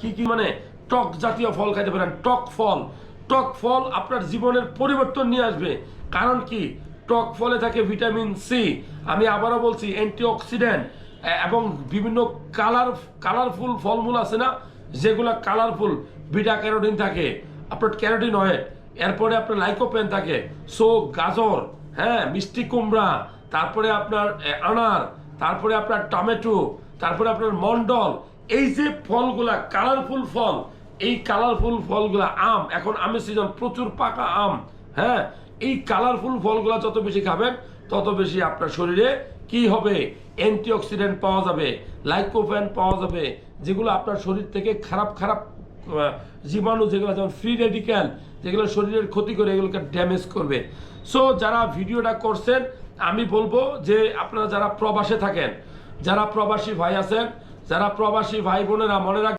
কি কি মানে? টক জাতীয় ফল খাইতে পারেন, টক ফল। টক ফল আপনার জীবনের পরিবর্তন নিয়ে আসবে। কারণ কি? টক ফলে থাকে ভিটামিন সি। আমি আবারও বলছি, অ্যান্টিঅক্সিডেন্ট এবং বিভিন্ন কালার, কালারফুল ফলমূল আছে না? যেগুলো কালারফুল, বিটা ক্যারোটিন থাকে। আপনার ক্যারোটিন হয়, এরপরে আপনার লাইকোপেন থাকে। সো, গাজর হ্যাঁ মিষ্টি কুমড়া, তারপরে আপনার আনার, তারপরে আপনার টমেটো, তারপরে আপনার মন্ডল এই যে ফলগুলা কালারফুল ফল, এই কালারফুল ফলগুলা আম, এখন আমের সিজন প্রচুর পাকা আম হ্যাঁ? এই কালারফুল ফলগুলা যত বেশি খাবেন, তত বেশি আপনার শরীরে কি হবে? অ্যান্টিঅক্সিডেন্ট পাওয়া যাবে লাইকোফেন পাওয়া যাবে, যেগুলো আপনার শরীর থেকে খারাপ খারাপ জীবাণু যেগুলো, যেমন ফ্রি রেডিক্যাল যেগুলো শরীরের ক্ষতি করে, এগুলোকে ড্যামেজ করবে। সো যারা ভিডিওটা করছেন, আমি বলব যে আপনারা যারা প্রবাসে থাকেন, যারা প্রবাসী ভাই আছেন যারা প্রবাসী ভাই বোনেরা মনে রাখ